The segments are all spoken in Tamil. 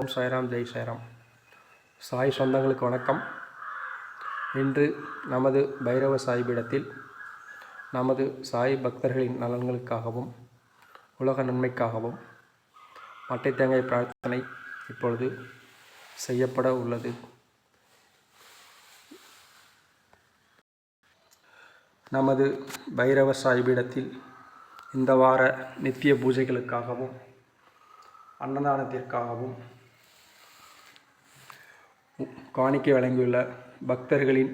ஓம் சாய்ராம் ஜெய் சாய்ராம். சாய் சொந்தங்களுக்கு வணக்கம். இன்று நமது பைரவ சாய்பீடத்தில் நமது சாய் பக்தர்களின் நலன்களுக்காகவும் உலக நன்மைக்காகவும் மட்டை தேங்காய் பிரார்த்தனை இப்பொழுது செய்யப்பட உள்ளது. நமது பைரவ சாய்பீடத்தில் இந்த வார நித்திய பூஜைகளுக்காகவும் அன்னதானத்திற்காகவும் காணிக்கை வழங்கியுள்ள பக்தர்களின்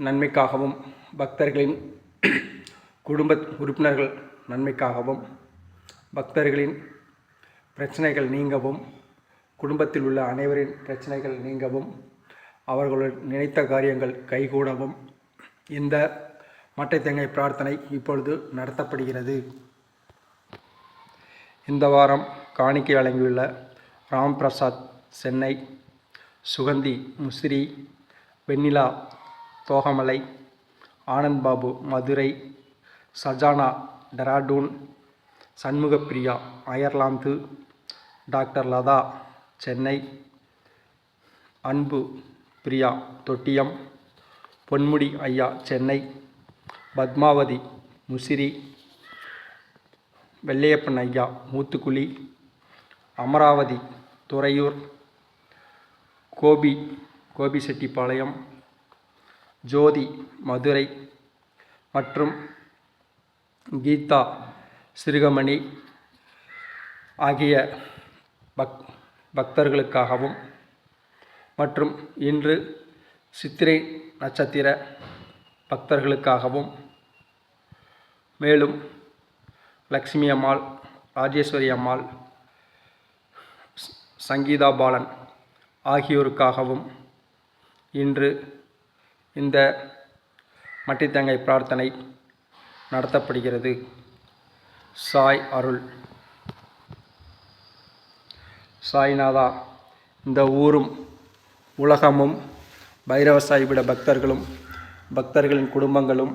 நன்மைக்காகவும் பக்தர்களின் குடும்ப உறுப்பினர்கள் நன்மைக்காகவும் பக்தர்களின் பிரச்சனைகள் நீங்கவும் குடும்பத்தில் உள்ள அனைவரின் பிரச்சனைகள் நீங்கவும் அவர்களுடன் நினைத்த காரியங்கள் கைகூடவும் இந்த மட்டை தேங்காய் பிரார்த்தனை இப்பொழுது நடத்தப்படுகிறது. இந்த வாரம் காணிக்கை வழங்கியுள்ள ராம் பிரசாத் சென்னை சுகந்தி முசிறி வெண்ணிலா தோகமலை ஆனந்த் பாபு மதுரை சஜானா டெராடூன் சண்முகப்பிரியா அயர்லாந்து டாக்டர் லதா சென்னை அன்பு பிரியா தொட்டியம் பொன்முடி ஐயா சென்னை பத்மாவதி முசிறி வெள்ளையப்பன் ஐயா மூத்துக்குழி அமராவதி துறையூர் கோபி கோபிசெட்டிப்பாளையம் ஜோதி மதுரை மற்றும் கீதா சிறுகமணி ஆகிய பக் பக்தர்களுக்காகவும் மற்றும் இன்று சித்திரை நட்சத்திர பக்தர்களுக்காகவும் மேலும் லக்ஷ்மி அம்மாள் ராஜேஸ்வரி அம்மாள் சங்கீதா பாலன் ஆகியோருக்காகவும் இன்று இந்த மட்டித்தங்கை பிரார்த்தனை நடத்தப்படுகிறது. சாய் அருள். சாய்நாதா இந்த ஊரும் உலகமும் பைரவ சாய்பிட பக்தர்களும் பக்தர்களின் குடும்பங்களும்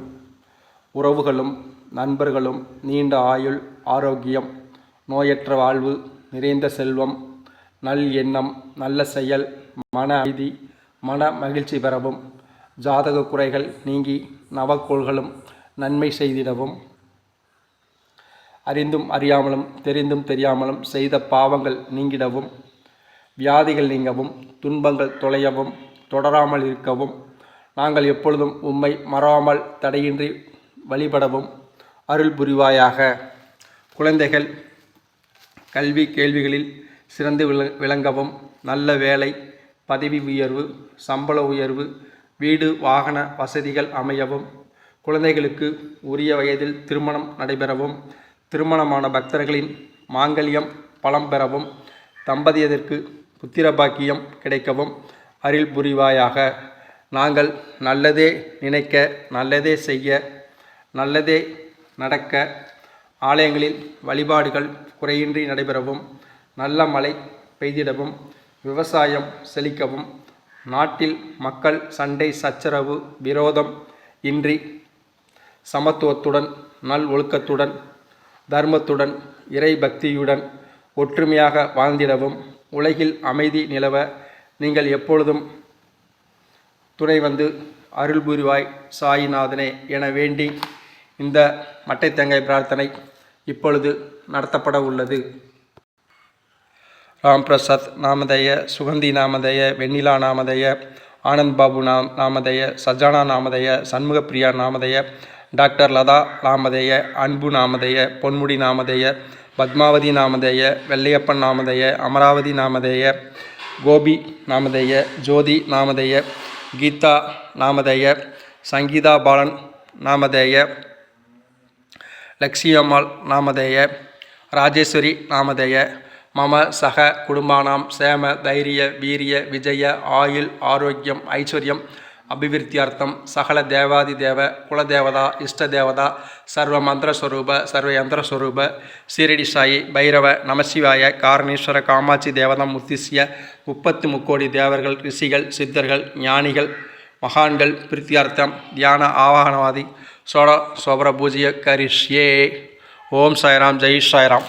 உறவுகளும் நண்பர்களும் நீண்ட ஆயுள் ஆரோக்கியம் நோயற்ற வாழ்வு நிறைந்த செல்வம் நல் எண்ணம் நல்ல செயல் மன அமைதி மன மகிழ்ச்சி பெறவும் ஜாதக குறைகள் நீங்கி நவக்கோள்களும் நன்மை செய்திடவும். அறிந்தும் அறியாமலும் தெரிந்தும் தெரியாமலும் செய்த பாவங்கள் நீங்கிடவும் வியாதிகள் நீங்கவும் துன்பங்கள் தொலையவும் தொடராமல் இருக்கவும் நாங்கள் எப்பொழுதும் உம்மை மறவாமல் தடையின்றி வழிபடவும் அருள் புரிவாயாக. குழந்தைகள் கல்வி கேள்விகளில் சிறந்து விள விளங்கவும். நல்ல வேலை பதவி உயர்வு சம்பள உயர்வு வீடு வாகன வசதிகள் அமையவும். குழந்தைகளுக்கு உரிய வயதில் திருமணம் நடைபெறவும். திருமணமான பக்தர்களின் மாங்கல்யம் பலம் பெறவும். தம்பதியதற்கு புத்திரபாக்கியம் கிடைக்கவும். அருள் புரிவாயாக. நாங்கள் நல்லதே நினைக்க நல்லதே செய்ய நல்லதே நடக்க ஆலயங்களில் வழிபாடுகள் குறையின்றி நடைபெறவும். நல்ல மழை பெய்திடவும் விவசாயம் செழிக்கவும் நாட்டில் மக்கள் சண்டை சச்சரவு விரோதம் இன்றி சமத்துவத்துடன் நல் ஒழுக்கத்துடன் தர்மத்துடன் இறை பக்தியுடன் ஒற்றுமையாக வாழ்ந்திடவும் உலகில் அமைதி நிலவ நீங்கள் எப்பொழுதும் துணை வந்து அருள் புரிவாய் சாயிநாதனே என வேண்டி இந்த மட்டை பிரார்த்தனை இப்பொழுது நடத்தப்பட உள்ளது. ராம் பிரசாத் நாமதேய சுகந்தி நாமதேய வெண்ணிலா நாமதேய ஆனந்த் பாபு நாம் நாமதேய சஜானா நாமதேய சண்முகப்பிரியா நாமதேய டாக்டர் லதா நாமதேய அன்பு நாமதேய பொன்முடி நாமதேய பத்மாவதி நாமதேய வெள்ளையப்பன் நாமதேய அமராவதி நாமதேய கோபி நாமதேய ஜோதி நாமதேய கீதா நாமதேய சங்கீதா பாலன் நாமதேய லக்ஷியம்மாள் நாமதேய ராஜேஸ்வரி நாமதேய மம சக குடும்பானாம் சேம தைரிய வீரிய விஜய ஆயுள் ஆரோக்கியம் ஐஸ்வர்யம் அபிவிருத்தியார்த்தம் சகல தேவாதி தேவ குலதேவதா இஷ்டதேவதா சர்வ மந்திரஸ்வரூப சர்வ யந்திரஸ்வரூப சீரடி சாயி பைரவ நமசிவாய காரணீஸ்வர காமாட்சி தேவதம் முத்திசிய முப்பத்து முக்கோடி தேவர்கள் ரிஷிகள் சித்தர்கள் ஞானிகள் மகான்கள் பிரித்தியார்த்தம் தியான ஆவாகனவாதி சோட சோபர பூஜ்ய கரிஷ்யே. ஓம் சாய்ராம் ஜெய் சாய்ராம்.